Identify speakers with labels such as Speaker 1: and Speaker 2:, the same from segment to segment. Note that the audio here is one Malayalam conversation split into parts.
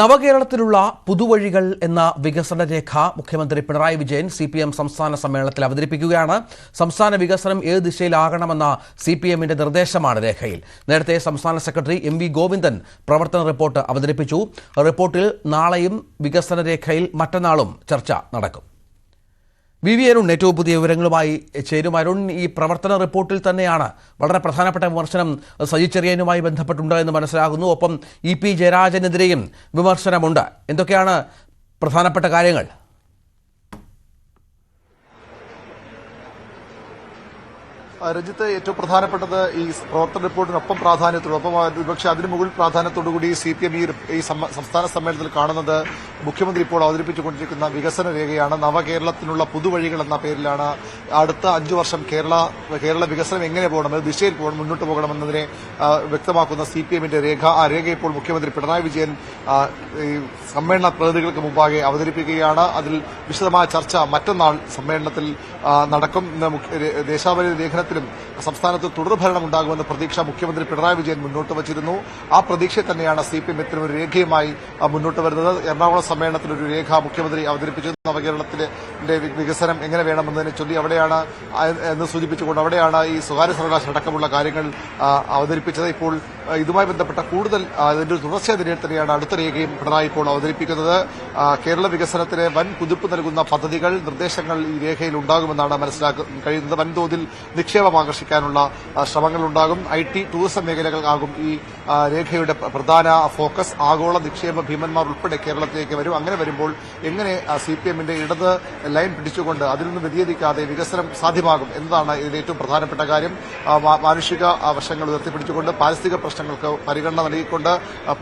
Speaker 1: നവകേരളത്തിലുള്ള പുതുവഴികൾ എന്ന വികസന രേഖ മുഖ്യമന്ത്രി Pinarayi Vijayan C P M സംസ്ഥാന സമ്മേളനത്തിൽ അവതരിപ്പിക്കുകയാണ്. സംസ്ഥാന വികസനം ഏത് ദിശയിലാകണമെന്ന സി പി എമ്മിന്റെ നിർദ്ദേശമാണ് രേഖയിൽ. നേരത്തെ സംസ്ഥാന സെക്രട്ടറി എം വി ഗോവിന്ദൻ പ്രവർത്തന റിപ്പോർട്ട് അവതരിപ്പിച്ചു. റിപ്പോർട്ടിൽ നാളെയും വികസന രേഖയിൽ മറ്റന്നാളും ചർച്ച നടക്കും. വി വി അരുൺ ഏറ്റവും പുതിയ വിവരങ്ങളുമായി ചേരും. അരുൺ ഈ പ്രവർത്തന റിപ്പോർട്ടിൽ തന്നെയാണ് വളരെ പ്രധാനപ്പെട്ട വിമർശനം സജി ചെറിയനുമായി ബന്ധപ്പെട്ടുണ്ട് എന്ന് മനസ്സിലാകുന്നു. ഒപ്പം ഇ പി ജയരാജനെതിരെയും വിമർശനമുണ്ട്. എന്തൊക്കെയാണ് പ്രധാനപ്പെട്ട കാര്യങ്ങൾ
Speaker 2: ആ, രഞ്ജിത്ത് ഏറ്റവും പ്രധാനപ്പെട്ടത് ഈ പ്രവർത്തന റിപ്പോർട്ടിനൊപ്പം പ്രാധാന്യത്തോടൊപ്പം ഒരുപക്ഷെ അതിന് മുകളിൽ പ്രാധാന്യത്തോടുകൂടി സി പി എം ഈ സംസ്ഥാന സമ്മേളനത്തിൽ കാണുന്നത് മുഖ്യമന്ത്രി ഇപ്പോൾ അവതരിപ്പിച്ചുകൊണ്ടിരിക്കുന്ന വികസന രേഖയാണ്. നവകേരളത്തിനുള്ള പുതുവഴികൾ എന്ന പേരിലാണ് അടുത്ത അഞ്ചു വർഷം കേരള കേരള വികസനം എങ്ങനെ പോകണം ഏത് ദിശയിൽ പോകണം മുന്നോട്ട് പോകണമെന്നതിനെ വ്യക്തമാക്കുന്ന സി പി എമ്മിന്റെ രേഖ. ആ രേഖ ഇപ്പോൾ മുഖ്യമന്ത്രി പിണറായി വിജയൻ സമ്മേളന പ്രതിനിധികൾക്ക് മുമ്പാകെ അവതരിപ്പിക്കുകയാണ്. അതിൽ വിശദമായ ചർച്ച മറ്റന്നാൾ സമ്മേളനത്തിൽ നടക്കും. ദേശാവലി മുഖ്യ- ദേശാഭിമാനി സംസ്ഥാനത്ത് തുടർഭരണം ഉണ്ടാകുമെന്ന പ്രതീക്ഷ മുഖ്യമന്ത്രി പിണറായി വിജയൻ മുന്നോട്ട് വച്ചിരുന്നു. ആ പ്രതീക്ഷ തന്നെയാണ് സി പി എം ഇത്തരം ഒരു രേഖയുമായി മുന്നോട്ട് വരുന്നത്. എറണാകുളം സമ്മേളനത്തിൽ ഒരു രേഖ മുഖ്യമന്ത്രി അവതരിപ്പിച്ചു നവകേരളത്തിലെ വികസനം എങ്ങനെ വേണമെന്നതിനെ ചൊല്ലി അവിടെയാണ് എന്ന് സൂചിപ്പിച്ചുകൊണ്ട് അവിടെയാണ് ഈ സ്വകാര്യ സർവകലാശാല അടക്കമുള്ള കാര്യങ്ങൾ അവതരിപ്പിച്ചത്. ഇപ്പോൾ ഇതുമായി ബന്ധപ്പെട്ട കൂടുതൽ അതിന്റെ തുടർച്ച തന്നെയാണ് അടുത്ത രേഖയും പിണറായി ഇപ്പോൾ അവതരിപ്പിക്കുന്നത്. കേരള വികസനത്തിന് വൻ കുതിപ്പ് നൽകുന്ന പദ്ധതികൾ നിർദ്ദേശങ്ങൾ ഈ രേഖയിൽ ഉണ്ടാകുമെന്നാണ് മനസ്സിലാക്കാൻ കഴിയുന്നത്. വൻതോതിൽ നിക്ഷേപം ആകർഷിക്കാനുള്ള ശ്രമങ്ങളുണ്ടാകും. ഐ ടി ടൂറിസം മേഖലകൾക്കാകും ഈ രേഖയുടെ പ്രധാന ഫോക്കസ്. ആഗോള നിക്ഷേപ ഭീമന്മാർ ഉൾപ്പെടെ കേരളത്തിലേക്ക് വരും. അങ്ങനെ വരുമ്പോൾ എങ്ങനെ സി പി എമ്മിന്റെ ഇടത് ലൈൻ പിടിച്ചുകൊണ്ട് അതിൽ നിന്ന് വ്യതിചരിക്കാതെ വികസനം സാധ്യമാകും എന്നതാണ് ഇതിൽ ഏറ്റവും പ്രധാനപ്പെട്ട കാര്യം. മാനുഷിക വശങ്ങൾ ഉയർത്തിപ്പിടിച്ചുകൊണ്ട് പാരിസ്ഥിതിക പ്രശ്നങ്ങൾക്ക് പരിഗണന നൽകിക്കൊണ്ട്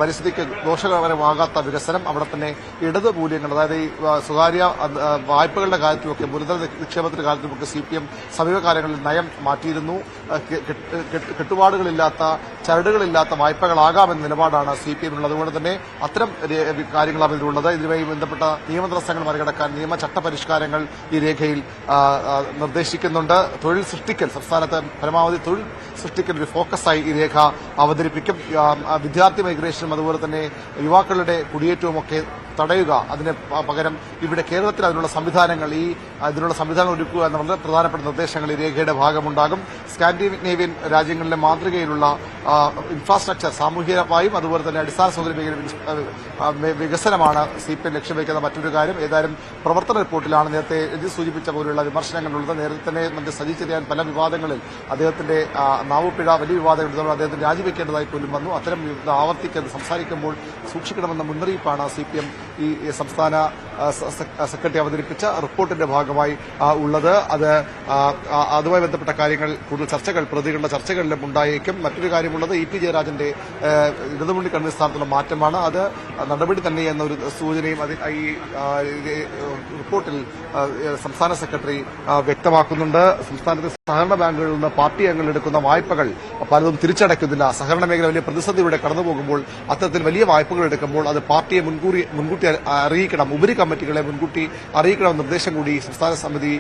Speaker 2: പരിസ്ഥിതിക്ക് ദോഷകരമാകാത്ത വികസനം അവിടെ തന്നെ ഇടത് മൂല്യങ്ങൾ അതായത് ഈ സ്വകാര്യ വായ്പകളുടെ കാര്യത്തിലൊക്കെ ഗുരുതര നിക്ഷേപത്തിന്റെ കാര്യത്തിലൊക്കെ സി പി എം സമീപകാലങ്ങളിൽ നയം മാറ്റിയിരുന്നു. കെട്ടുപാടുകളില്ലാത്ത ചരടുകളില്ലാത്ത വായ്പകളാകാമെന്ന നിലപാടാണ് സി പി എമ്മിനുള്ളത് അതുകൊണ്ട് തന്നെ അത്തരം കാര്യങ്ങളാണ് ഇതിലുള്ളത്. ഇതുമായി ബന്ധപ്പെട്ട നിയമ തടസ്സങ്ങൾ മറികടക്കാൻ നിയമചട്ട പരിഷ്കാരങ്ങൾ ഈ രേഖയിൽ നിർദ്ദേശിക്കുന്നുണ്ട്. തൊഴിൽ സൃഷ്ടിക്കൽ സംസ്ഥാനത്ത് പരമാവധി തൊഴിൽ സൃഷ്ടിക്കൽ ഒരു ഫോക്കസായി ഈ രേഖ അവതരിപ്പിക്കും. വിദ്യാർത്ഥി മൈഗ്രേഷനും അതുപോലെ തന്നെ യുവാക്കളുടെ കുടിയേറ്റവും ഒക്കെ തടയുക അതിന് പകരം ഇവിടെ കേരളത്തിൽ അതിനുള്ള സംവിധാനങ്ങൾ ഈ അതിനുള്ള സംവിധാനം ഒരുക്കുക എന്നുള്ള പ്രധാനപ്പെട്ട നിർദ്ദേശങ്ങൾ ഈ രേഖയുടെ ഭാഗമുണ്ടാകും. സ്കാൻഡിനേവിയൻ രാജ്യങ്ങളിലെ മാതൃകയിലുള്ള ഇൻഫ്രാസ്ട്രക്ചർ സാമൂഹികമായും അതുപോലെ തന്നെ അടിസ്ഥാന സൗകര്യ വികസനമാണ് സി പി എം ലക്ഷ്യം വയ്ക്കുന്ന മറ്റൊരു കാര്യം. ഏതായാലും പ്രവർത്തന റിപ്പോർട്ടിലാണ് നേരത്തെ എഴുതി സൂചിപ്പിച്ച പോലുള്ള വിമർശനങ്ങളുള്ളത്. നേരത്തെ തന്നെ മന്ത്രി സജി ചെറിയാൻ പല വിവാദങ്ങളിൽ അദ്ദേഹത്തിന്റെ നാവുപിഴ വലിയ വിവാദങ്ങൾ ഉള്ളതുകൊണ്ട് അദ്ദേഹത്തിന് രാജിവെക്കേണ്ടതായി പോലും വന്നു. അത്തരം ആവർത്തിക്കുന്നത് സംസാരിക്കുമ്പോൾ സൂക്ഷിക്കണമെന്ന മുന്നറിയിപ്പാണ് സി പി എം ഈ ഈ സംസ്ഥാന ആ, സ- സെ- സെക്രട്ടറി അവതരിപ്പിച്ച റിപ്പോർട്ടിന്റെ ഭാഗമായി ഉള്ളത്. അത് അതുമായി ബന്ധപ്പെട്ട കാര്യങ്ങൾ കൂടുതൽ ചർച്ചകൾ പ്രതികളുടെ ചർച്ചകളിലും ഉണ്ടായേക്കും. മറ്റൊരു കാര്യമുള്ളത് ഇ പി ജയരാജന്റെ ഇടതുമുണ്ടി കൺവീനർ സ്ഥാനത്തുള്ള മാറ്റമാണ്. അത് നടപടി തന്നെ എന്നൊരു സൂചനയും ഈ റിപ്പോർട്ടിൽ സംസ്ഥാന സെക്രട്ടറി വ്യക്തമാക്കുന്നുണ്ട്. സംസ്ഥാനത്തെ സഹകരണ ബാങ്കുകളിൽ നിന്ന് പാർട്ടി അംഗങ്ങൾ എടുക്കുന്ന വായ്പകൾ പലതും തിരിച്ചടയ്ക്കുന്നില്ല. സഹകരണ മേഖല വലിയ പ്രതിസന്ധിയുടെ കടന്നുപോകുമ്പോൾ അത്തരത്തിൽ വലിയ വായ്പകൾ എടുക്കുമ്പോൾ അത് പാർട്ടിയെ മുൻകൂറി മുൻകൂട്ടി അറിയിക്കണം. ഉപരി കമ്മിറ്റികളെ മുൻകൂട്ടി അറിയിക്കണമെന്ന നിർദ്ദേശം കൂടി സംസ്ഥാന സമിതി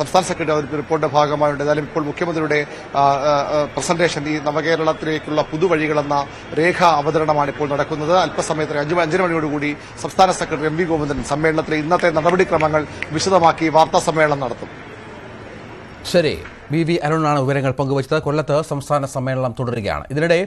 Speaker 2: സംസ്ഥാന സെക്രട്ടറി അവർക്ക് റിപ്പോർട്ടിന്റെ ഭാഗമായുണ്ട് ഏതായാലും ഇപ്പോൾ മുഖ്യമന്ത്രിയുടെ പ്രസന്റേഷൻ ഈ നവകേരളത്തിലേക്കുള്ള പുതുവഴികളെന്ന രേഖ അവതരണമാണ് ഇപ്പോൾ നടക്കുന്നത്. അല്പസമയത്തിന് അഞ്ചു അഞ്ചര മണിയോടുകൂടി സംസ്ഥാന സെക്രട്ടറി എം വി ഗോവിന്ദൻ സമ്മേളനത്തിലെ ഇന്നത്തെ നടപടിക്രമങ്ങൾ വിശദമാക്കി വാർത്താ സമ്മേളനം നടത്തും.
Speaker 1: ശരി വി വി അരുണാണ് വിവരങ്ങൾ പങ്കുവച്ചത്. കൊല്ലത്ത് സംസ്ഥാന സമ്മേളനം തുടരുകയാണ്. ഇതിനിടെ